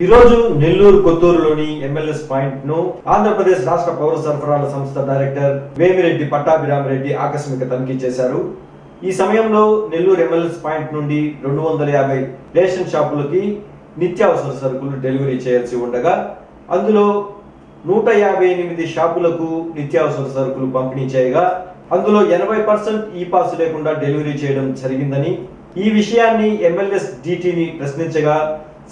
ఈరోజు నెల్లూరు కొత్తూరులోని ఎంఎల్ఎస్ పాయింట్ను ఆంధ్రప్రదేశ్ రాష్ట్ర పౌర సరఫరాల సంస్థ డైరెక్టర్ వేమిరెడ్డి పట్టాభిరామరెడ్డి ఆకస్మిక తనిఖీ చేశారు. ఈ సమయంలో నెల్లూరు ఎంఎల్ఎస్ పాయింట్ నుండి రెండు వందల యాభై రేషన్ షాపులకి నిత్యావసర సరుకులు డెలివరీ చేయాల్సి ఉండగా అందులో నూట యాభై ఎనిమిది షాపులకు నిత్యావసర సరుకులు పంపిణీ చేయగా అందులో ఎనభై పర్సెంట్ ఈ పాస్ లేకుండా డెలివరీ చేయడం జరిగిందని ఈ విషయాన్ని ఎమ్మెల్యేస్ డిటిని ప్రశ్నించగా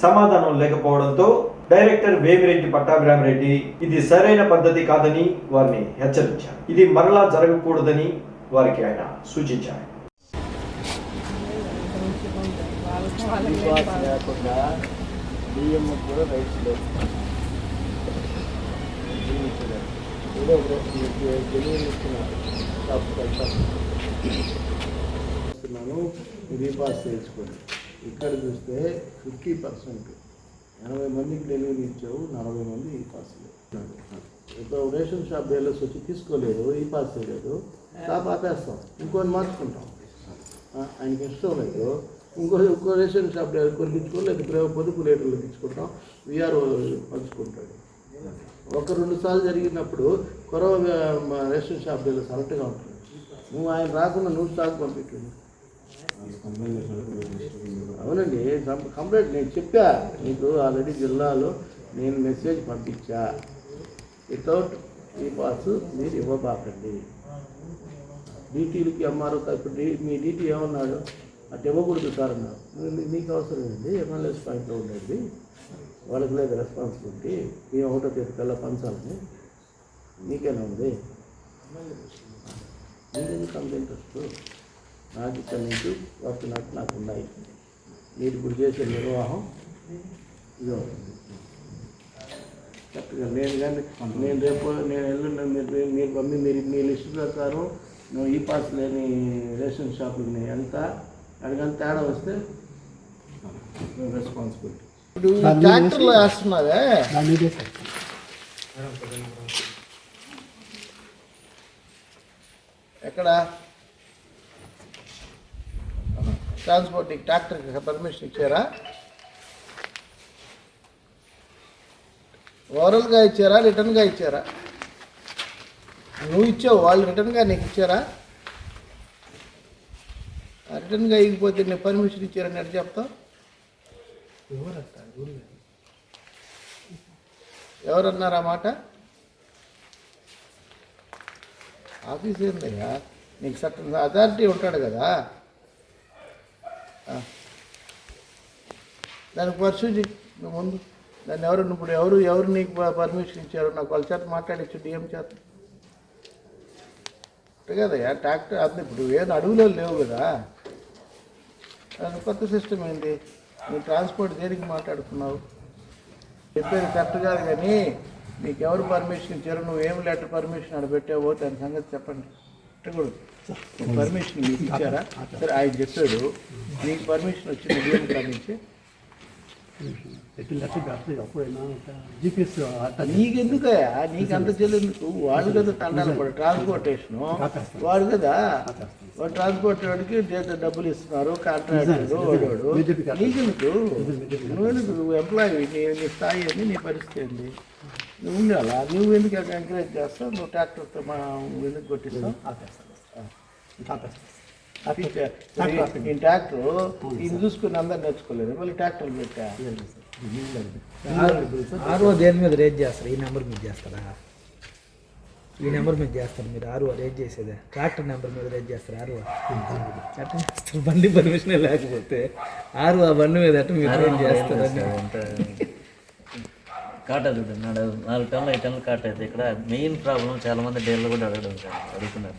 సమాధానం లేకపోవడంతో డైరెక్టర్ వేమిరెడ్డి పట్టాభిరామరెడ్డి ఇది సరైన పద్ధతి కాదని వారిని హెచ్చరించారు. ఇది మరలా జరగకూడదని వారికి ఆయన సూచించారు. శ్రీనివాస్ లేకుండా బియ్యం కూడా రైట్స్ లేవు జీవించలేదు ఏదో ఒక తెలియని ఇస్తున్నారు తప్పు కట్టాను ఇస్తున్నాను రీపాస్ చేయించుకోండి. ఇక్కడ చూస్తే ఫిఫ్టీ పర్సెంట్. ఎనభై మందికి డెలివరీ ఇచ్చావు నలభై మంది ఈ పాస్ ఇప్పుడు రేషన్ షాప్ డీలర్స్ వచ్చి తీసుకోలేదు ఈ పాస్ చేయలేదు షాప్ ఆపేస్తాం ఇంకొని మార్చుకుంటాం. ఆయనకి ఇష్టం లేదు. ఇంకో ఇంకో రేషన్ షాప్ డీలర్ కొనిపించుకో లేదా పొదుపు లీటర్లు తెచ్చుకుంటాం విఆర్ఓ పంచుకుంటాడు. ఒక రెండు సార్లు జరిగినప్పుడు కొరవ రేషన్ షాప్ దగ్గర కరెక్ట్గా ఉంటుంది. నువ్వు ఆయన రాకుండా నువ్వు స్టాక్ పంపించు. అవునండి కంప్లైంట్ నేను చెప్పా. మీకు ఆల్రెడీ జిల్లాలో నేను మెసేజ్ పంపించా. వితౌట్ ఈ పాస్ మీరు ఇవ్వబాకండి. డీటీలకి ఎంఆర్ఓ ఇప్పుడు డీ మీ డీటీ ఏమన్నాడు? అటు ఇవ్వకూడదు సార్ అన్నారు మీకు అవసరం ఏంటి? ఎమ్మెల్యేస్ పాయింట్లో ఉండేది వాళ్ళకి లేదు రెస్పాన్సిబిలిటీ మేము ఒకటో తేదీ కల్లా పంచాలని మీకేనా ఉంది? కంప్లైంట్ వస్తూ నాకు ఇక్కడ నుంచి వర్క్ నాకు నాకు ఉన్నాయి. మీరు ఇప్పుడు చేసే నిర్వాహం ఇది. అవుతుంది కరెక్ట్గా నేను కానీ నేను రేపు నేను ఎల్లుండి మీరు మీరు పంపి మీరు మీ లిస్ట్ ప్రకారం నువ్వు ఈ పాస్ లేని రేషన్ షాపులకి నేను ఎంత అడిగని తేడా వస్తే రెస్పాన్సిబిలిటీ ఇప్పుడు ట్రాక్టర్లో వేస్తున్నావే? ఎక్కడ? ట్రాన్స్పోర్టింగ్ ట్రాక్టర్కి పర్మిషన్ ఇచ్చారా? ఓవరల్గా ఇచ్చారా రిటర్న్గా ఇచ్చారా? నువ్వు ఇచ్చావు వాళ్ళు రిటర్న్గా నీకు ఇచ్చారా? రిటర్న్గా ఇవ్వకపోతే నేను పర్మిషన్ ఇచ్చారని ఎట్లా చెప్తావు ఎవరన్నారు ఆ మాట? ఆఫీస్ ఏందయ్యా నీకు సర్టన్ అథారిటీ ఉంటాడు కదా. దానికి పర్సూ నువ్వు ముందు. దాన్ని ఎవరు ఇప్పుడు ఎవరు ఎవరు నీకు పర్మిషన్ ఇచ్చారు నాకు వాళ్ళ చేత మాట్లాడించు డిఎం చేత. కదయ్యా ట్రాక్టర్ అది ఇప్పుడు ఏం అడవులో లేవు కదా. అది కొత్త సిస్టమ్ ఏంటి నువ్వు ట్రాన్స్పోర్ట్ దేనికి మాట్లాడుతున్నావు? చెప్పేది కరెక్ట్ కాదు కానీ నీకు ఎవరు పర్మిషన్ ఇచ్చారు నువ్వు ఏం లెటర్ పర్మిషన్ అడబెట్టావో దాని సంగతి చెప్పండి. పెట్టకూడదు. పర్మిషన్ మీకు ఇచ్చారా? సరే ఆయన చెప్పాడు. నీకు పర్మిషన్ వచ్చింది డిఎం కాడి నుంచి నీకెందుకయ్యా? నీకు అంత చెల్లెందుకు వాళ్ళు కదా తండాలి పడు ట్రాన్స్పోర్టేషన్. వాడు కదా? వాడు ట్రాన్స్పోర్ట్ వాడికి డబ్బులు ఇస్తున్నారు కాంట్రాక్టర్ వాడు నీకెందుకు? నువ్వెందుకు? నువ్వు ఎంప్లాయీ నీ స్థాయి ఏంది? నీ పరిస్థితి ఏంది? ఉండాలా? నువ్వు ఎందుకు ఎంకరేజ్ చేస్తావు? నువ్వు ట్రాక్టర్తో మా ఎందుకు కొట్టిస్తావు? ఈ ట్రాక్టర్. ఇది చూసుకుని అందరు నేర్చుకోలేదు. మళ్ళీ ట్రాక్టర్ పెట్టా. ఆర్ఓ దేని మీద రేట్ చేస్తారు? ఈ నెంబర్ మీద చేస్తారా? ఈ నెంబర్ మీద చేస్తారు మీరు. ఆర్ఓ రేట్ చేసేదే. ట్రాక్టర్ నెంబర్ మీద రేట్ చేస్తారు చేస్తారు? బండి పర్మిషన్ లేకపోతే ఆరు ఆ బండి మీద ఎట్ట మీరు రేట్ చేస్తారని. కాట చూడండి నాలుగు టన్నులు ఐదు టన్నులు కాట అయితే ఇక్కడ మెయిన్ ప్రాబ్లం చాలామంది మంది కూడా అడగడం అడుగుతున్నారు.